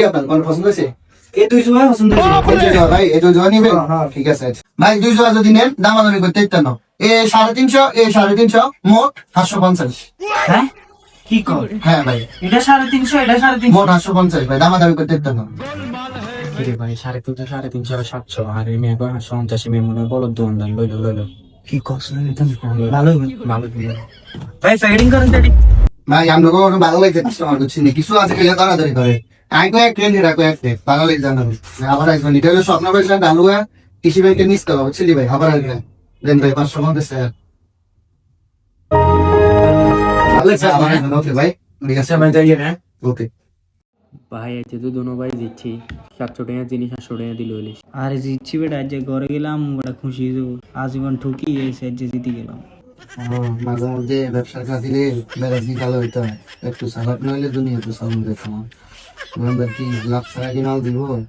পছন্দ হয়েছে? এই দুই পছন্দ ভাই এই দুই জোড়া নিবেন হ্যাঁ, হ্যাঁ। ঠিক আছে। ভাই দুই জোড়া যদি নেন দামাদামি করতে ইত্যান্ন এ সাড়ে তিনশো এ সাড়ে তিনশো মোট সাতশো পঞ্চাশ। হ্যাঁ? কি কর? হ্যাঁ ভাই। এটা সাড়ে তিনশো এটা সাড়ে তিনশো। মোট সাতশো পঞ্চাশ ভাই দামাদামি করতে ইত্যান্ন ভাই সাড়ে তিনশো সাড়ে তিনশো সাতশো। আর এই মেয়ে পাঁচশো পঞ্চাশি? মেয়ে মনে হয় বলো দোকানদার লইলো লইলো। কি করছ ভালো ভালো ভাই ফেডিং করেন ভাই আমরা কোনো ভালো লাগছে কাস্টমার করছি না কিছু আছে গেলে তাড়াতাড়ি করে। রাখো এক লাগে আবার আসবেন এটা হলো স্বপ্ন ডালুয়া কৃষি ব্যাংকে নিস করা বুঝলি ভাই আবার আসবেন দেন ভাই পাঁচশো লাগছে ওকে ভাই। ঠিক আছে। তো দোনো ভাই দিচ্ছি সাতশো টাকা জিনিস সাতশো টাকা দিল হলিস আরে জিতছি বেটা আজ যে ঘরে গেলাম বেটা খুশি হয়ে আজীবন ঠকি এসে যে জিতে গেলাম। মাঝে মধ্যে ব্যবসার খাতিরে বেড়াজি ভালো হইতে হয়। একটু সালাদ নইলে দুনিয়া তো সালাম দেখো কি লাভ ছাড়া কি মাল দিব বল